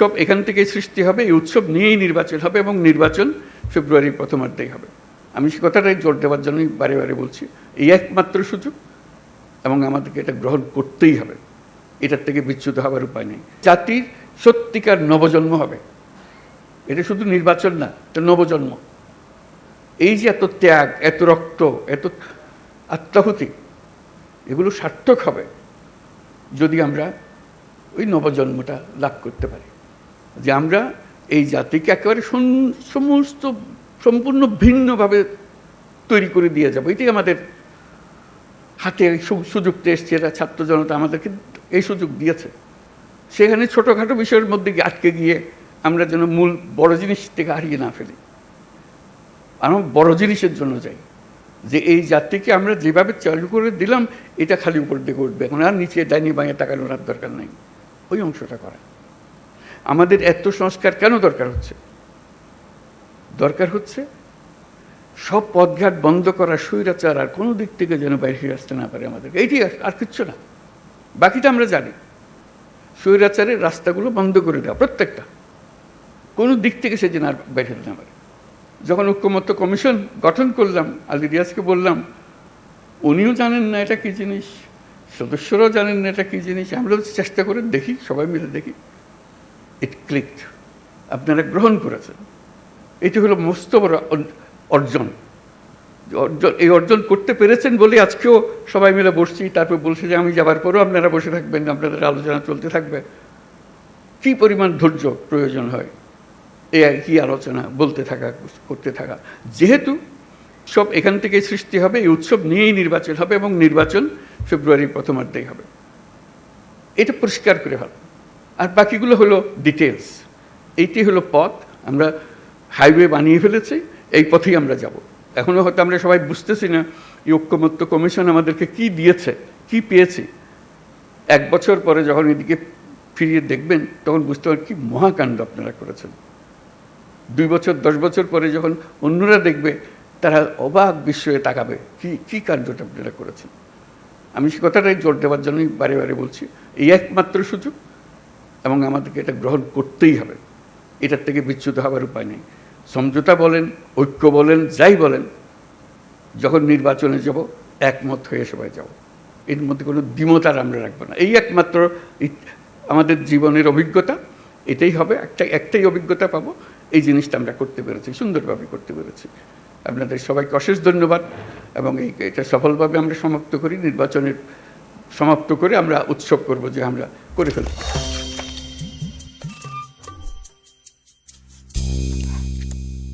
সব এখান থেকেই সৃষ্টি হবে, এই উৎসব নিয়েই নির্বাচন হবে এবং নির্বাচন ফেব্রুয়ারির প্রথমার্ধেই হবে। আমি সে কথাটাই জোর দেওয়ার জন্যই বারে বারে বলছি, এই একমাত্র সুযোগ এবং আমাদেরকে এটা গ্রহণ করতেই হবে। এটার থেকে বিচ্যুত হওয়ার উপায় নেই। জাতির সত্যিকার নবজন্ম হবে। এটা শুধু নির্বাচন না, এটা নবজন্ম। এই যে এত ত্যাগ, এত রক্ত, এত আত্মাহুতি, এগুলো সার্থক হবে যদি আমরা ওই নবজন্মটা লাভ করতে পারি। যে আমরা এই জাতিকে একেবারে সমস্ত, সম্পূর্ণ ভিন্নভাবে তৈরি করে দিয়ে যাব। এটাই আমাদের হাতে সুযোগটা এসছে, এরা ছাত্র জনতা আমাদেরকে এই সুযোগ দিয়েছে। সেখানে ছোটোখাটো বিষয়ের মধ্যে আটকে গিয়ে আমরা যেন মূল বড় জিনিস থেকে হারিয়ে না ফেলি। আমরা বড় জিনিসের জন্য যাই। যে এই জাতিকে আমরা যেভাবে চালু করে দিলাম, এটা খালি উপর দিকে উঠবে। এখন আর নিচে ডাইনি বাঁয়ে তাকানোর আর দরকার নেই। ওই অংশটা করা। আমাদের এত সংস্কার কেন দরকার হচ্ছে? দরকার হচ্ছে সব পথঘাট বন্ধ করা, স্বৈরাচার, আর কোনো দিক থেকে যেন বাইরে আসতে না পারে আমাদের এইটি আর- কিচ্ছু না। বাকিটা আমরা জানি। স্বৈরাচারের রাস্তাগুলো বন্ধ করে দেওয়া, প্রত্যেকটা। কোনো দিক থেকে সে যেন আর বাইরে না পারে। যখন ঐক্যমত্য কমিশন গঠন করলাম, আলী রিয়াজকে বললাম, উনিও জানেন না এটা কী জিনিস? সদস্যরাও জানেন না এটা কী জিনিস? আমরা চেষ্টা করে দেখি, সবাই মিলে দেখি। ইট ক্লিকড আপনারা গ্রহণ করেছেন। এটি হলো মস্ত বড় অর্জন। অর্জন, এই অর্জন করতে পেরেছেন বলে আজকেও সবাই মিলে বসছি, তারপর বলছে যে আমি যাবার পরেও আপনারা বসে থাকবেন, আপনাদের আলোচনা চলতে থাকবে। কী পরিমাণ ধৈর্য প্রয়োজন হয়? এই কি আলোচনা, বলতে থাকা, করতে থাকা। যেহেতু সব এখান থেকেই সৃষ্টি হবে, এই উৎসব নিয়েই নির্বাচন হবে এবং নির্বাচন ফেব্রুয়ারির প্রথমার্ধেই হবে। এটা পরিষ্কার করে ভালো। আর বাকিগুলো হলো ডিটেলস এইটি হলো পথ, আমরা হাইওয়ে বানিয়ে ফেলেছি, এই পথেই আমরা যাব। এখনও হয়তো আমরা সবাই বুঝতেছি না, এই ঐক্যমত্য কমিশন আমাদেরকে কি দিয়েছে, কি পেয়েছি। এক বছর পরে যখন এদিকে ফিরিয়ে দেখবেন, তখন বুঝতে পারবেন কি মহাকাণ্ড আপনারা করেছেন। দুই বছর, দশ বছর পরে যখন অন্যরা দেখবে, তারা অবাক বিস্ময়ে তাকাবে, কি কি কাণ্ডটা আপনারা করেছেন। আমি সে কথাটাই জোর দেওয়ার জন্যই বারে বারে বলছি, এই একমাত্র সুযোগ এবং আমাদেরকে এটা গ্রহণ করতেই হবে। এটার থেকে বিচ্যুত হওয়ার উপায় নেই। সমঝোতা বলেন, ঐক্য বলেন, যাই বলেন, যখন নির্বাচনে যাব, একমত হয়ে সবাই যাব। এর মধ্যে কোনো দ্বিমত আর আমরা রাখব না। এই একমাত্র আমাদের জীবনের অভিজ্ঞতা, এটাই হবে। একটা, একটাই অভিজ্ঞতা পাবো। এই জিনিসটা আমরা করতে পেরেছি, সুন্দরভাবে করতে পেরেছি। আপনাদের সবাইকে অশেষ ধন্যবাদ এবং এই, এটা সফলভাবে আমরা সমাপ্ত করি। নির্বাচনের সমাপ্ত করে আমরা উৎসব করব যে আমরা করে ফেলছি।